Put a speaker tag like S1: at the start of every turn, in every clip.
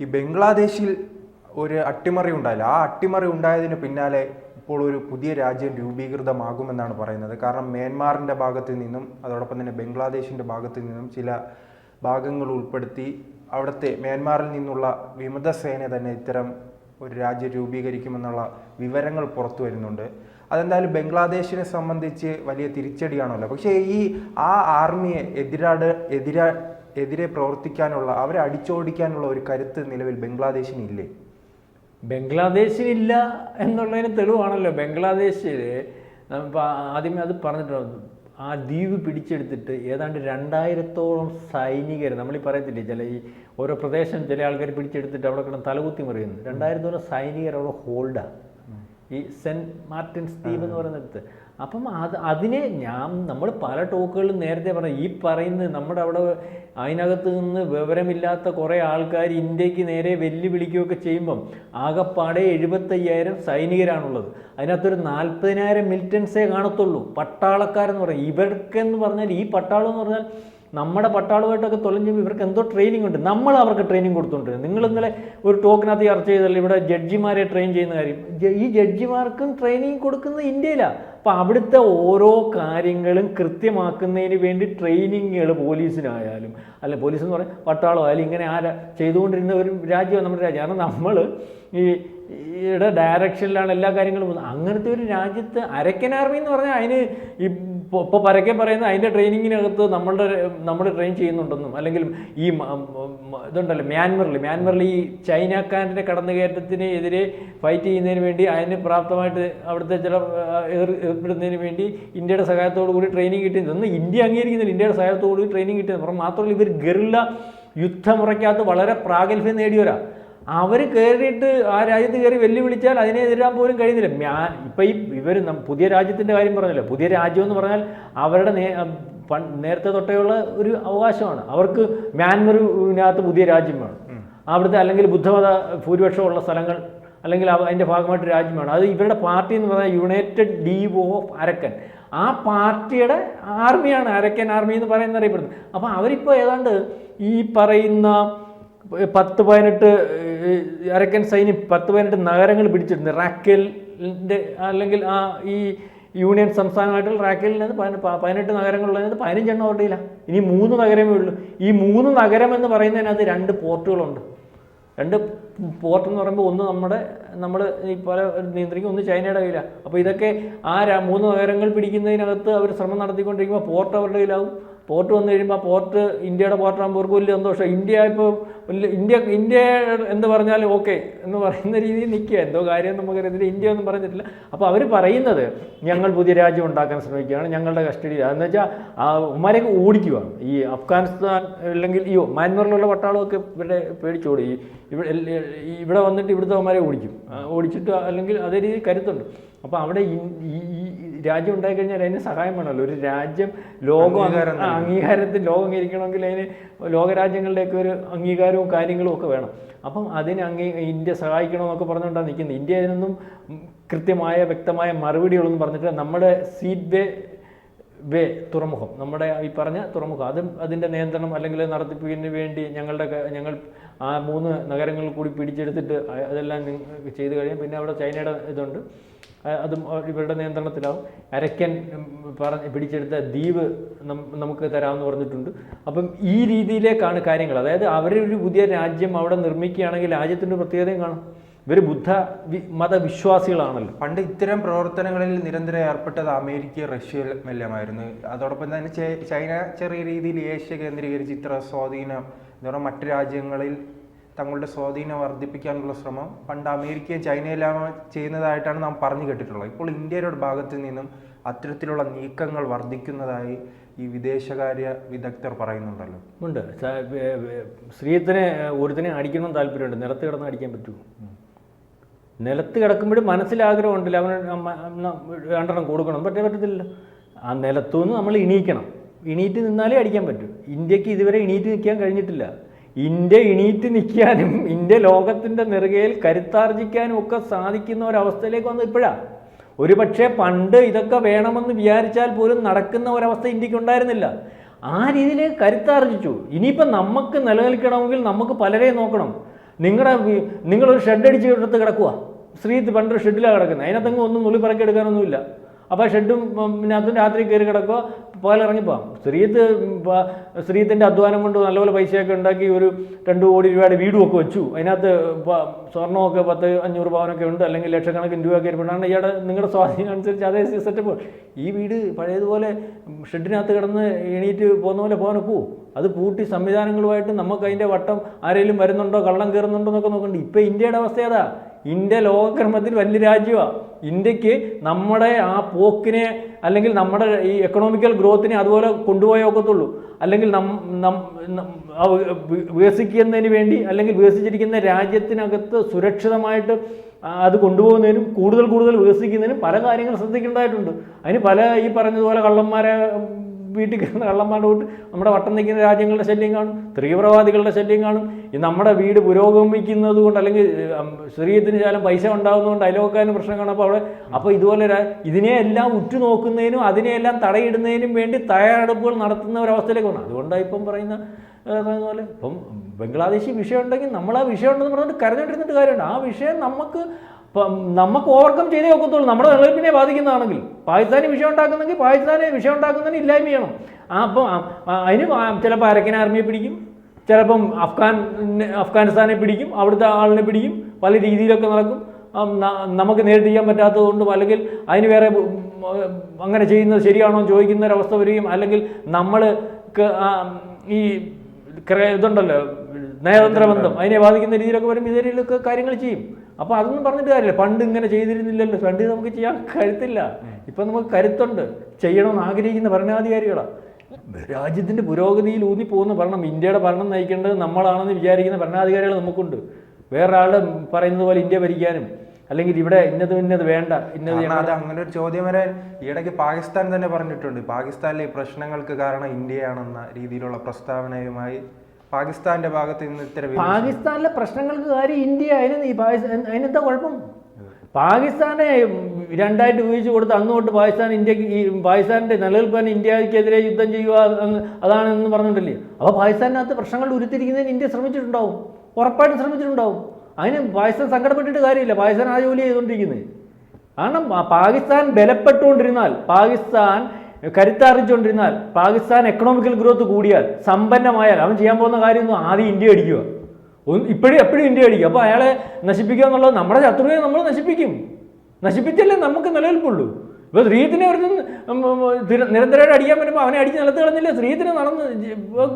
S1: ഈ ബംഗ്ലാദേശിൽ ഒരു അട്ടിമറി ഉണ്ടായില്ല. ആ അട്ടിമറി ഉണ്ടായതിന് പിന്നാലെ ഇപ്പോൾ ഒരു പുതിയ രാജ്യം രൂപീകൃതമാകുമെന്നാണ് പറയുന്നത്. കാരണം മ്യാൻമാറിന്റെ ഭാഗത്ത് നിന്നും അതോടൊപ്പം തന്നെ ബംഗ്ലാദേശിന്റെ ഭാഗത്ത് നിന്നും ചില ഭാഗങ്ങൾ ഉൾപ്പെടുത്തി അവിടുത്തെ മ്യാൻമാറിൽ നിന്നുള്ള വിമത സേന തന്നെ ഇത്തരം ഒരു രാജ്യം രൂപീകരിക്കുമെന്നുള്ള വിവരങ്ങൾ പുറത്തു വരുന്നുണ്ട്. അതെന്തായാലും ബംഗ്ലാദേശിനെ സംബന്ധിച്ച് വലിയ തിരിച്ചടിയാണല്ലോ. പക്ഷേ ഈ ആ ആർമിയെ എതിരാട് എതിരാ എതിരെ പ്രവർത്തിക്കാനുള്ള അവരെ അടിച്ചോടിക്കാനുള്ള ഒരു കരുത്ത് നിലവിൽ ബംഗ്ലാദേശിനില്ലേ?
S2: ബംഗ്ലാദേശിനില്ല എന്നുള്ളതിന് തെളിവാണല്ലോ. ബംഗ്ലാദേശിൽ ആദ്യമേ അത് പറഞ്ഞിട്ടുണ്ട്. ആ ദ്വീപ് പിടിച്ചെടുത്തിട്ട് ഏതാണ്ട് രണ്ടായിരത്തോളം സൈനികർ നമ്മളീ പറയത്തില്ലേ ചില ഈ ഓരോ പ്രദേശം ചില ആൾക്കാർ പിടിച്ചെടുത്തിട്ട് അവിടെ കിടന്ന് തലകുത്തി മറിയുന്നു രണ്ടായിരത്തോളം സൈനികർ അവിടെ ഹോൾഡാണ് ഈ സെന്റ് മാർട്ടിൻസ് ദ്വീപ് എന്ന് പറയുന്നിടത്ത് അപ്പം അത് അതിനെ ഞാൻ നമ്മൾ പല ടോക്കുകളിലും നേരത്തെ പറഞ്ഞു ഈ പറയുന്ന നമ്മുടെ അവിടെ അതിനകത്ത് നിന്ന് വിവരമില്ലാത്ത കുറേ ആൾക്കാർ ഇന്ത്യയ്ക്ക് നേരെ വെല്ലുവിളിക്കുകയൊക്കെ ചെയ്യുമ്പം ആകെപ്പാടെ എഴുപത്തയ്യായിരം സൈനികരാണുള്ളത്. അതിനകത്തൊരു നാൽപ്പതിനായിരം മിലിറ്റൻസേ കാണത്തുള്ളൂ. പട്ടാളക്കാരെന്ന് പറയും. ഇവർക്കെന്ന് പറഞ്ഞാൽ ഈ പട്ടാളം എന്ന് പറഞ്ഞാൽ നമ്മുടെ പട്ടാളുമായിട്ടൊക്കെ തൊലഞ്ഞുമ്പോൾ ഇവർക്ക് എന്തോ ട്രെയിനിങ് ഉണ്ട്. നമ്മൾ അവർക്ക് ട്രെയിനിങ് കൊടുത്തുണ്ട് നിങ്ങൾ ഇന്നലെ ഒരു ടോക്കിനകത്ത് ചർച്ച ചെയ്തല്ലോ ഇവിടെ ജഡ്ജിമാരെ ട്രെയിൻ ചെയ്യുന്ന കാര്യം. ഈ ജഡ്ജിമാർക്കും ട്രെയിനിങ് കൊടുക്കുന്നത് ഇന്ത്യയിലാണ് അപ്പം അവിടുത്തെ ഓരോ കാര്യങ്ങളും കൃത്യമാക്കുന്നതിന് വേണ്ടി ട്രെയിനിങ്ങുകൾ പോലീസിനായാലും അല്ല പോലീസ് എന്ന് പറയാം പട്ടാളമായാലും ഇങ്ങനെ ആരാ ചെയ്തുകൊണ്ടിരുന്ന ഒരു രാജ്യമാണ് നമ്മുടെ രാജ്യം. കാരണം നമ്മൾ ഈ ഈയുടെ ഡയറക്ഷനിലാണ് എല്ലാ കാര്യങ്ങളും പോകുന്നത്. അങ്ങനത്തെ ഒരു രാജ്യത്ത് അരക്കൻ ആർമി എന്ന് പറഞ്ഞാൽ അതിന് ഇപ്പോൾ പരക്കെ പറയുന്ന അതിന്റെ ട്രെയിനിങ്ങിനകത്ത് നമ്മളുടെ നമ്മൾ ട്രെയിൻ ചെയ്യുന്നുണ്ടെന്നും അല്ലെങ്കിൽ ഈ ഇതുണ്ടല്ലോ മ്യാൻമറിൽ മ്യാൻമറിൽ ഈ ചൈനക്കാരന്റെ കടന്നുകയറ്റത്തിന് എതിരെ ഫൈറ്റ് ചെയ്യുന്നതിന് വേണ്ടി അതിന് പ്രാപ്തമായിട്ട് അവിടുത്തെ ചില ഏർപ്പെടുന്നതിന് വേണ്ടി ഇന്ത്യയുടെ സഹായത്തോടു കൂടി ട്രെയിനിങ് കിട്ടിയത്. ഒന്ന് ഇന്ത്യ അംഗീകരിക്കുന്നില്ല. ഇന്ത്യയുടെ സഹായത്തോടു കൂടി ട്രെയിനിങ് കിട്ടിയത്. മാത്രമല്ല ഇവർ ഗറില്ല യുദ്ധമുറയ്ക്കകത്ത് വളരെ പ്രാഗൽഭ്യം നേടിയവരാ. അവർ കയറിയിട്ട് ആ രാജ്യത്ത് കയറി വെല്ലുവിളിച്ചാൽ അതിനെ എതിരാൻ പോലും കഴിയുന്നില്ല. ഞാൻ ഇപ്പം ഈ ഇവർ പുതിയ രാജ്യത്തിന്റെ കാര്യം പറഞ്ഞല്ലോ. പുതിയ രാജ്യം എന്ന് പറഞ്ഞാൽ അവരുടെ നേ നേരത്തെ തൊട്ടേയുള്ള ഒരു അവകാശമാണ്. അവർക്ക് മ്യാൻമറിനകത്ത് പുതിയ രാജ്യം വേണം. അവിടുത്തെ അല്ലെങ്കിൽ ബുദ്ധമത ഭൂരിപക്ഷമുള്ള സ്ഥലങ്ങൾ അല്ലെങ്കിൽ അതിന്റെ ഭാഗമായിട്ട് രാജ്യം വേണം. അത് ഇവരുടെ പാർട്ടി എന്ന് പറഞ്ഞാൽ യുണൈറ്റഡ് ഡീവോ ഓഫ് അരക്കൻ ആ പാർട്ടിയുടെ ആർമിയാണ് അരക്കൻ ആർമി എന്ന് പറയുന്നത് അറിയപ്പെടുന്നത്. അപ്പോൾ അവരിപ്പോൾ ഏതാണ്ട് ഈ പറയുന്ന പത്ത് പതിനെട്ട് അരക്കൻ സൈന്യം പത്ത് പതിനെട്ട് നഗരങ്ങൾ പിടിച്ചിട്ടുണ്ട്. റാക്കേലിന്റെ അല്ലെങ്കിൽ ആ ഈ യൂണിയൻ സംസ്ഥാനമായിട്ടുള്ള പ- പതിനെട്ട് നഗരങ്ങളുള്ളതിനകത്ത് പതിനഞ്ചെണ്ണം അവരുടെ ഇല്ല ഇനി മൂന്ന് നഗരമേ ഉള്ളൂ. ഈ മൂന്ന് നഗരം എന്ന് പറയുന്നതിനകത്ത് രണ്ട് പോർട്ടുകളുണ്ട്. രണ്ട് പോർട്ട് എന്ന് പറയുമ്പോൾ ഒന്ന് നമ്മുടെ നമ്മൾ ഈ പല നിയന്ത്രിക്കും ഒന്ന് ചൈനയുടെ കയ്യിലാണ് അപ്പോൾ ഇതൊക്കെ ആ മൂന്ന് നഗരങ്ങൾ പിടിക്കുന്നതിനകത്ത് അവർ ശ്രമം നടത്തിക്കൊണ്ടിരിക്കുമ്പോൾ പോർട്ട് അവരുടെ കയ്യിലാവും. പോർട്ട് വന്നു കഴിയുമ്പോൾ പോർട്ട് ഇന്ത്യയുടെ പോർട്ടാകുമ്പോൾ അവർക്ക് വലിയ സന്തോഷം. ഇന്ത്യ ഇപ്പോൾ വലിയ ഇന്ത്യ ഇന്ത്യ എന്ന് പറഞ്ഞാൽ ഓക്കെ എന്ന് പറയുന്ന രീതിയിൽ നിൽക്കുക. എന്തോ കാര്യം നമുക്കറിയത്തില്ല ഇന്ത്യ ഒന്നും പറഞ്ഞിട്ടില്ല. അപ്പോൾ അവർ പറയുന്നത് ഞങ്ങൾ പുതിയ രാജ്യം ഉണ്ടാക്കാൻ ശ്രമിക്കുകയാണ് ഞങ്ങളുടെ കസ്റ്റഡി അതെന്ന് വെച്ചാൽ ഉമ്മാരെയൊക്കെ ഓടിക്കുകയാണ് ഈ അഫ്ഗാനിസ്ഥാൻ അല്ലെങ്കിൽ ഈ മ്യാൻമറിലുള്ള പട്ടാളമൊക്കെ ഇവിടെ പേടിച്ചോടി ഇവിടെ ഇവിടെ വന്നിട്ട് ഇവിടുത്തെ ഉമ്മാരെ ഓടിക്കും. ഓടിച്ചിട്ട് അല്ലെങ്കിൽ അതേ രീതിയിൽ കരുത്തുണ്ട്. അപ്പോൾ അവിടെ ഈ- ഈ ഉണ്ടായി കഴിഞ്ഞാൽ അതിന് സഹായം വേണമല്ലോ. ഒരു രാജ്യം ലോകം അംഗീകാരത്തിൽ ലോകം അംഗീകരിക്കണമെങ്കിൽ അതിന് ലോകരാജ്യങ്ങളുടെയൊക്കെ ഒരു അംഗീകാരവും കാര്യങ്ങളും ഒക്കെ വേണം. അപ്പം അതിന് അംഗീ ഇന്ത്യ സഹായിക്കണമെന്നൊക്കെ പറഞ്ഞുകൊണ്ടാണ് നിൽക്കുന്നത്. ഇന്ത്യ അതിനൊന്നും കൃത്യമായ വ്യക്തമായ മറുപടികളൊന്നും പറഞ്ഞിട്ട് നമ്മുടെ സീറ്റ് വേ വേ തുറമുഖം നമ്മുടെ ഈ പറഞ്ഞ തുറമുഖം അതും അതിന്റെ നിയന്ത്രണം അല്ലെങ്കിൽ നടത്തിപ്പിന് വേണ്ടി ഞങ്ങളുടെ ഞങ്ങൾ ആ മൂന്ന് നഗരങ്ങളിൽ കൂടി പിടിച്ചെടുത്തിട്ട് അതെല്ലാം ചെയ്തു കഴിയും പിന്നെ അവിടെ ചൈനയുടെ ഇതുണ്ട്. അതും ഇവരുടെ നിയന്ത്രണത്തിലാവും. അരക്കൻ പറഞ്ഞ് പിടിച്ചെടുത്ത ദ്വീപ് നമുക്ക് തരാമെന്ന് പറഞ്ഞിട്ടുണ്ട്. അപ്പം ഈ രീതിയിലേക്കാണ് കാര്യങ്ങൾ. അതായത് അവരൊരു പുതിയ രാജ്യം അവിടെ നിർമ്മിക്കുകയാണെങ്കിൽ രാജ്യത്തിന്റെ പ്രത്യേകതയും കാണും. ഇവർ ബുദ്ധ മതവിശ്വാസികളാണല്ലോ.
S1: പണ്ട് ഇത്തരം പ്രവർത്തനങ്ങളിൽ നിരന്തരം ഏർപ്പെട്ടത് അമേരിക്ക റഷ്യ എല്ലാമായിരുന്നു അതോടൊപ്പം തന്നെ ചൈന ചെറിയ രീതിയിൽ ഏഷ്യ കേന്ദ്രീകരിച്ച് ഇത്ര സ്വാധീനം ഇതോടെ മറ്റു രാജ്യങ്ങളിൽ തങ്ങളുടെ സ്വാധീനം വർദ്ധിപ്പിക്കാനുള്ള ശ്രമം പണ്ട് അമേരിക്കയും ചൈനയെല്ലാം ചെയ്യുന്നതായിട്ടാണ് നാം പറഞ്ഞു കേട്ടിട്ടുള്ളത്. ഇപ്പോൾ ഇന്ത്യയുടെ ഭാഗത്ത് നിന്നും അത്തരത്തിലുള്ള നീക്കങ്ങൾ വർദ്ധിക്കുന്നതായി ഈ വിദേശകാര്യ വിദഗ്ധർ പറയുന്നുണ്ടല്ലോ.
S2: ഉണ്ട്. സ്ത്രീത്തിനെ ഒരുത്തിനെ അടിക്കണം താല്പര്യമുണ്ട്. നിലത്ത് കിടന്ന് അടിക്കാൻ പറ്റുമോ? നിലത്ത് കിടക്കുമ്പോഴും മനസ്സിലാഗ്രഹമുണ്ടല്ലോ അവന് അമ്മ- ന- രണ്ടെണ്ണം കൊടുക്കണം. പറ്റേ പറ്റത്തില്ല ആ നിലത്തുനിന്ന് നമ്മൾ ഇണീക്കണം. ഇണീറ്റ് നിന്നാലേ അടിക്കാൻ പറ്റൂ. ഇന്ത്യയ്ക്ക് ഇതുവരെ ഇണീറ്റ് നിൽക്കാൻ കഴിഞ്ഞിട്ടില്ല. ഇന്ത്യ ഇണീറ്റ് നിൽക്കാനും ഇന്ത്യ ലോകത്തിന്റെ നെറുകയിൽ കരുത്താർജിക്കാനും ഒക്കെ സാധിക്കുന്ന ഒരവസ്ഥയിലേക്ക് വന്നത് ഇപ്പോഴാണ് ഒരു പക്ഷേ പണ്ട് ഇതൊക്കെ വേണമെന്ന് വിചാരിച്ചാൽ പോലും നടക്കുന്ന ഒരവസ്ഥ ഇന്ത്യയ്ക്ക് ഉണ്ടായിരുന്നില്ല. ആ രീതിയിലേക്ക് കരുത്താർജിച്ചു. ഇനിയിപ്പം നമുക്ക് നിലനിൽക്കണമെങ്കിൽ നമുക്ക് പലരെയും നോക്കണം. നിങ്ങളുടെ നിങ്ങളൊരു ഷെഡ് അടിച്ച് എടുത്ത് കിടക്കുക സ്ത്രീ പണ്ടൊരു ഷെഡിലാണ് കിടക്കുന്നത് അതിനകത്തെങ്ങും ഒന്നും നുള്ളി പറക്കി എടുക്കാനൊന്നുമില്ല. അപ്പോൾ ഷെഡും ഉം, പിന്നെ അതും രാത്രി കയറി കിടക്കുക പോയാൽ ഇറങ്ങിപ്പോകാം സ്ത്രീത്ത് സ്ത്രീത്തിന്റെ അധ്വാനം കൊണ്ട് നല്ലപോലെ പൈസയൊക്കെ ഉണ്ടാക്കി ഒരു രണ്ട് കോടി രൂപയുടെ വീടും ഒക്കെ വെച്ചു. അതിനകത്ത് സ്വർണമൊക്കെ പത്ത് അഞ്ഞൂറ് പവനൊക്കെ ഉണ്ട് അല്ലെങ്കിൽ ലക്ഷക്കണക്കിന് രൂപയൊക്കെ ഇരിപ്പുണ്ടാണ് ഇയാളുടെ നിങ്ങളുടെ സ്വാധീനം അനുസരിച്ച് അതേ സെറ്റപ്പ്. ഈ വീട് പഴയതുപോലെ ഷെഡിനകത്ത് കിടന്ന് എണീറ്റ് പോകുന്ന പോലെ പോകാൻ ഒക്കുമോ അത് പൂട്ടി സംവിധാനങ്ങളുമായിട്ട് നമുക്ക് അതിന്റെ വട്ടം ആരെങ്കിലും വരുന്നുണ്ടോ കള്ളം കയറുന്നുണ്ടോ എന്നൊക്കെ നോക്കണ്ട. ഇപ്പം ഇന്ത്യയുടെ അവസ്ഥ ഏതാ? ഇന്ത്യ ലോകക്രമത്തിൽ വലിയ രാജ്യമാണ് ഇന്ത്യയ്ക്ക് നമ്മുടെ ആ പോക്കിനെ അല്ലെങ്കിൽ നമ്മുടെ ഈ എക്കണോമിക്കൽ ഗ്രോത്തിനെ അതുപോലെ കൊണ്ടുപോയേ ഒക്കത്തുള്ളൂ. അല്ലെങ്കിൽ നം വികസിക്കുന്നതിന് വേണ്ടി അല്ലെങ്കിൽ വികസിച്ചിരിക്കുന്ന രാജ്യത്തിനകത്ത് സുരക്ഷിതമായിട്ട് അത് കൊണ്ടുപോകുന്നതിനും കൂടുതൽ കൂടുതൽ വികസിക്കുന്നതിനും പല കാര്യങ്ങൾ ശ്രദ്ധിക്കേണ്ടതായിട്ടുണ്ട്. അതിന് പല ഈ പറഞ്ഞതുപോലെ കള്ളന്മാരെ വീട്ടിൽ കിടന്ന കള്ളന്മാരുടെ കൂട്ട് നമ്മുടെ വട്ടം നിൽക്കുന്ന രാജ്യങ്ങളുടെ ശല്യം കാണും. തീവ്രവാദികളുടെ ശല്യം കാണും. ഈ നമ്മുടെ വീട് പുരോഗമിക്കുന്നത് കൊണ്ട് അല്ലെങ്കിൽ ശരീരത്തിന് ശാലം പൈസ ഉണ്ടാകുന്നതുകൊണ്ട് അയലോക്കാരന് പ്രശ്നം കാണുമ്പോൾ അവിടെ അപ്പോൾ ഇതുപോലെ ഇതിനെയെല്ലാം ഉറ്റുനോക്കുന്നതിനും അതിനെയെല്ലാം തടയിടുന്നതിനും വേണ്ടി തയ്യാറെടുപ്പുകൾ നടത്തുന്ന ഒരവസ്ഥയിലേക്ക് വന്നു. അതുകൊണ്ടാണ് ഇപ്പം പറയുന്ന പോലെ ഇപ്പം ബംഗ്ലാദേശി വിഷയം ഉണ്ടെങ്കിൽ നമ്മൾ ആ വിഷയം ഉണ്ടെന്ന് പറഞ്ഞിട്ട് കരഞ്ഞിട്ടിരുന്നിട്ട് കാര്യമുണ്ട് ആ വിഷയം നമുക്ക് നമുക്ക് ഓവർകം ചെയ്തേ ഒക്കത്തുള്ളൂ. നമ്മുടെ നിലനിൽപ്പിനെ ബാധിക്കുന്നതാണെങ്കിൽ പാകിസ്ഥാനി വിഷയം ഉണ്ടാക്കുന്നെങ്കിൽ പാകിസ്ഥാനെ വിഷയം ഉണ്ടാക്കുന്നതിന് ഇല്ലായ്മ ചെയ്യണം. അപ്പം അതിന് ചിലപ്പോൾ അരക്കൻ ആർമിയെ പിടിക്കും. ചിലപ്പം അഫ്ഗാൻ അഫ്ഗാനിസ്ഥാനെ പിടിക്കും അവിടുത്തെ ആളിനെ പിടിക്കും പല രീതിയിലൊക്കെ നടക്കും. നമുക്ക് നേരിട്ട് ചെയ്യാൻ പറ്റാത്തത് കൊണ്ടും അല്ലെങ്കിൽ അതിന് വേറെ അങ്ങനെ ചെയ്യുന്നത് ശരിയാണോ എന്ന് ചോദിക്കുന്ന ഒരവസ്ഥ വരികയും അല്ലെങ്കിൽ നമ്മൾ ഈ ഇതുണ്ടല്ലോ നയതന്ത്ര ബന്ധം അതിനെ ബാധിക്കുന്ന രീതിയിലൊക്കെ വരും ഇതിലൊക്കെ കാര്യങ്ങൾ ചെയ്യും. അപ്പോൾ അതൊന്നും പറഞ്ഞിട്ട് കാര്യമില്ല. പണ്ട് ഇങ്ങനെ ചെയ്തിരുന്നില്ലല്ലോ. പണ്ട് നമുക്ക് ചെയ്യാൻ കരുത്തില്ല. ഇപ്പം നമുക്ക് കരുത്തുണ്ട്. ചെയ്യണമെന്ന് ആഗ്രഹിക്കുന്ന ഭരണാധികാരികളാണ് രാജ്യത്തിന്റെ പുരോഗതിയിൽ ഊന്നിപ്പോകുന്ന ഭരണം ഇന്ത്യയുടെ ഭരണം നയിക്കേണ്ടത് നമ്മളാണെന്ന് വിചാരിക്കുന്ന ഭരണാധികാരികൾ നമുക്കുണ്ട്. വേറൊരാളുടെ പറയുന്നത് പോലെ ഇന്ത്യ ഭരിക്കാനും അല്ലെങ്കിൽ ഇവിടെ ഇന്നത് ഇന്നത് വേണ്ട ഇന്നത്
S1: അത് അങ്ങനെ ഒരു ചോദ്യം വരെ ഈയിടയ്ക്ക് പാകിസ്ഥാൻ തന്നെ പറഞ്ഞിട്ടുണ്ട്. പാകിസ്ഥാനിലെ ഈ പ്രശ്നങ്ങൾക്ക് കാരണം ഇന്ത്യയാണെന്ന രീതിയിലുള്ള പ്രസ്താവനയുമായി പാകിസ്ഥാന്റെ ഭാഗത്ത് നിന്ന് ഇത്തരം
S2: പാകിസ്ഥാനിലെ പ്രശ്നങ്ങൾക്ക് കാര്യം ഇന്ത്യ അതിന് അതിനെന്താ കുഴപ്പം? പാകിസ്ഥാനെ രണ്ടായിട്ട് വീഴ്ച കൊടുത്ത് അന്ന് തൊട്ട് പാകിസ്ഥാൻ ഇന്ത്യയ്ക്ക് ഈ പാകിസ്ഥാന്റെ നിലനിൽപ്പാൻ ഇന്ത്യക്കെതിരെ യുദ്ധം ചെയ്യുക അതാണെന്ന് പറഞ്ഞിട്ടില്ലേ? അപ്പോൾ പാകിസ്ഥാനകത്ത് പ്രശ്നങ്ങൾ ഉരുത്തിരിക്കുന്നതിന് ഇന്ത്യ ശ്രമിച്ചിട്ടുണ്ടാവും. ഉറപ്പായിട്ടും ശ്രമിച്ചിട്ടുണ്ടാവും. അതിന് പാകിസ്ഥാൻ സങ്കടപ്പെട്ടിട്ട് കാര്യമില്ല. പാകിസ്ഥാൻ ആ ജോലി ചെയ്തുകൊണ്ടിരിക്കുന്നത് കാരണം പാകിസ്ഥാൻ ബലപ്പെട്ടുകൊണ്ടിരുന്നാൽ പാകിസ്ഥാൻ കരുത്താർജിച്ചുകൊണ്ടിരുന്നാൽ പാകിസ്ഥാൻ എക്കണോമിക്കൽ ഗ്രോത്ത് കൂടിയാൽ സമ്പന്നമായാൽ അവൻ ചെയ്യാൻ പോകുന്ന കാര്യമൊന്നും ആദ്യം ഇന്ത്യ അടിക്കുക. ഇപ്പോഴും എപ്പോഴും ഇന്ത്യ അടിക്കും. അപ്പോൾ അയാളെ നശിപ്പിക്കുക എന്നുള്ളത് നമ്മുടെ ശത്രുവിനെ നമ്മൾ നശിപ്പിക്കും. നശിപ്പിച്ചല്ലേ നമുക്ക് നിലനിൽപ്പുള്ളൂ. ഇപ്പോൾ സ്ത്രീത്തിനെ ഒരു നിരന്തരമായിട്ട് അടിക്കാൻ പറ്റുമ്പോൾ അവനെ അടിച്ച് നിലത്ത് കളഞ്ഞില്ല? സ്ത്രീത്തിനെ നടന്ന്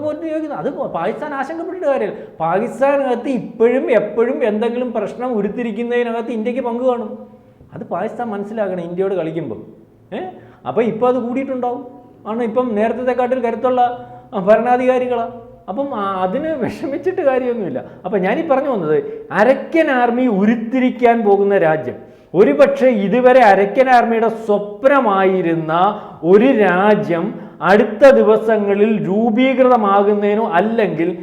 S2: ചോദിക്കുന്നത് അത് പാകിസ്ഥാൻ ആശങ്കപ്പെട്ടിട്ട് കാര്യമില്ല. പാകിസ്ഥാനകത്ത് ഇപ്പോഴും എപ്പോഴും എന്തെങ്കിലും പ്രശ്നം ഉരുത്തിരിക്കുന്നതിനകത്ത് ഇന്ത്യയ്ക്ക് പങ്ക് കാണും. അത് പാകിസ്ഥാൻ മനസ്സിലാക്കണം ഇന്ത്യയോട് കളിക്കുമ്പോൾ ഏഹ് അപ്പോൾ ഇപ്പോൾ അത് കൂടിയിട്ടുണ്ടാവും. ആണ് ഇപ്പം നേരത്തെ കാട്ടിൽ കരുത്തുള്ള ഭരണാധികാരികളാണ് അപ്പം അതിന് വിഷമിച്ചിട്ട് കാര്യമൊന്നുമില്ല. അപ്പം ഞാനീ പറഞ്ഞു വന്നത് അരക്കൻ ആർമി ഉരുത്തിരിക്കാൻ പോകുന്ന രാജ്യം. ഒരുപക്ഷെ ഇതുവരെ അരക്കൻ ആർമിയുടെ സ്വപ്നമായിരുന്ന ഒരു രാജ്യം അടുത്ത ദിവസങ്ങളിൽ രൂപീകൃതമാകുന്നതിനോ അല്ലെങ്കിൽ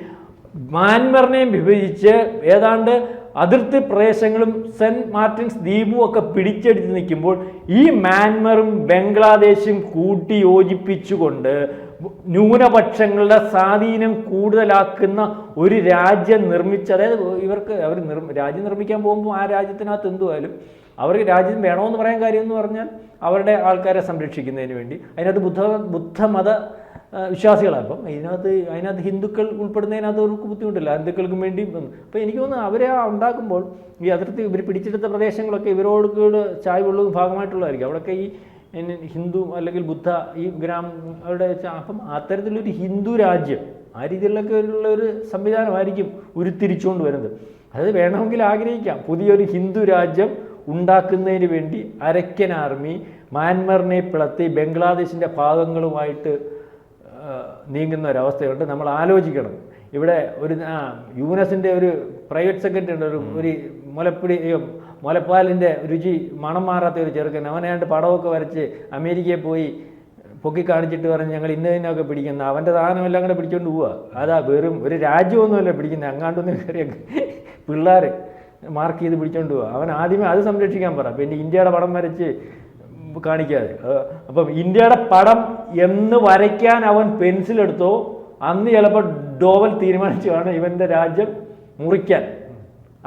S2: മ്യാൻമറിനെയും വിഭജിച്ച് ഏതാണ്ട് അതിർത്തി പ്രദേശങ്ങളും സെന്റ് മാർട്ടിൻസ് ദ്വീപും ഒക്കെ പിടിച്ചെടുത്ത് നിൽക്കുമ്പോൾ ഈ മ്യാൻമറും ബംഗ്ലാദേശും കൂട്ടി യോജിപ്പിച്ചുകൊണ്ട് ന്യൂനപക്ഷങ്ങളുടെ സ്വാധീനം കൂടുതലാക്കുന്ന ഒരു രാജ്യം നിർമ്മിച്ച് അതായത് ഇവർക്ക് അവർ നിർ രാജ്യം നിർമ്മിക്കാൻ പോകുമ്പോൾ ആ രാജ്യത്തിനകത്ത് എന്തുമായാലും അവർക്ക് രാജ്യം വേണമെന്ന് പറയാൻ കാര്യം എന്ന് പറഞ്ഞാൽ അവരുടെ ആൾക്കാരെ സംരക്ഷിക്കുന്നതിന് വേണ്ടി. അതിനകത്ത് ബുദ്ധ ബുദ്ധമത വിശ്വാസികളാണ്. അപ്പം അതിനകത്ത് അതിനകത്ത് ഹിന്ദുക്കൾ ഉൾപ്പെടുന്നതിനകത്ത് അവർക്ക് ബുദ്ധിമുട്ടില്ല. ഹിന്ദുക്കൾക്കും വേണ്ടി അപ്പോൾ എനിക്ക് തോന്നുന്നു അവരെ ഉണ്ടാക്കുമ്പോൾ ഈ അതിർത്തി ഇവർ പിടിച്ചെടുത്ത പ്രദേശങ്ങളൊക്കെ ഇവരോട് ചായ്വുള്ളതും ഭാഗമായിട്ടുള്ളതായിരിക്കും. അവിടെയൊക്കെ ഈ ഹിന്ദു അല്ലെങ്കിൽ ബുദ്ധ ഈ ഗ്രാമം അവിടെ ച- അപ്പം അത്തരത്തിലൊരു ഹിന്ദു രാജ്യം ആ രീതിയിലൊക്കെ ഉള്ള ഒരു സംവിധാനമായിരിക്കും ഉരുത്തിരിച്ചുകൊണ്ട് വരുന്നത്. അത് വേണമെങ്കിൽ ആഗ്രഹിക്കാം. പുതിയൊരു ഹിന്ദു രാജ്യം ഉണ്ടാക്കുന്നതിന് വേണ്ടി അരക്കൻ ആർമി മ്യാൻമറിനെ പിളർത്തി ബംഗ്ലാദേശിന്റെ ഭാഗങ്ങളുമായിട്ട് നീങ്ങുന്ന ഒരവസ്ഥയുണ്ട് നമ്മൾ ആലോചിക്കണം. ഇവിടെ ഒരു യുനെസിന്റെ ഒരു പ്രൈവറ്റ് സെക്രട്ടറി ഉണ്ട്. ഒരു ഒരു മുലപ്പിടി മുലപ്പാലിന്റെ രുചി മണം മാറാത്ത ഒരു ചെറുക്കൻ. അവനായിട്ട് പടമൊക്കെ വരച്ച് അമേരിക്കയിൽ പോയി പൊക്കി കാണിച്ചിട്ട് പറഞ്ഞ് ഞങ്ങൾ ഇന്നതിനൊക്കെ പിടിക്കുന്ന. അവന്റെ സാധനമെല്ലാം കൂടെ പിടിച്ചോണ്ട് പോവുക അതാ വെറും ഒരു രാജ്യമൊന്നുമല്ല പിടിക്കുന്നത്. അങ്ങാണ്ടൊന്നും കയറിയ പിള്ളേർ മാർക്ക് ചെയ്ത് പിടിച്ചോണ്ട് പോവുക അവൻ ആദ്യമേ അത് സംരക്ഷിക്കാൻ പറ. പിന്നെ ഇന്ത്യയുടെ പടം വരച്ച് കാണിക്കാതെ. അപ്പം ഇന്ത്യയുടെ പടം എന്ന് വരയ്ക്കാൻ അവൻ പെൻസിലെടുത്തോ അന്ന് ചിലപ്പോൾ ഡോവൽ തീരുമാനിച്ചു ഇവന്റെ രാജ്യം മുറിക്കാൻ.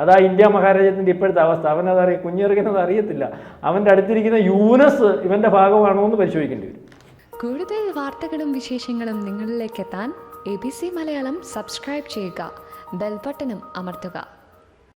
S2: അതാ ഇന്ത്യ മഹാരാജ്യത്തിന്റെ ഇപ്പോഴത്തെ അവസ്ഥ. അവനത് അറിയ കുഞ്ഞിറങ്ങുന്നത് അറിയത്തില്ല. അവന്റെ അടുത്തിരിക്കുന്ന യൂനസ് ഇവന്റെ ഭാഗമാണോ എന്ന് പരിശോധിക്കേണ്ടി വരും.
S3: കൂടുതൽ വാർത്തകളും വിശേഷങ്ങളും നിങ്ങളിലേക്ക് എത്താൻ A B C Malayalam subscribe ചെയ്യുക. ബെൽബട്ടനും അമർത്തുക.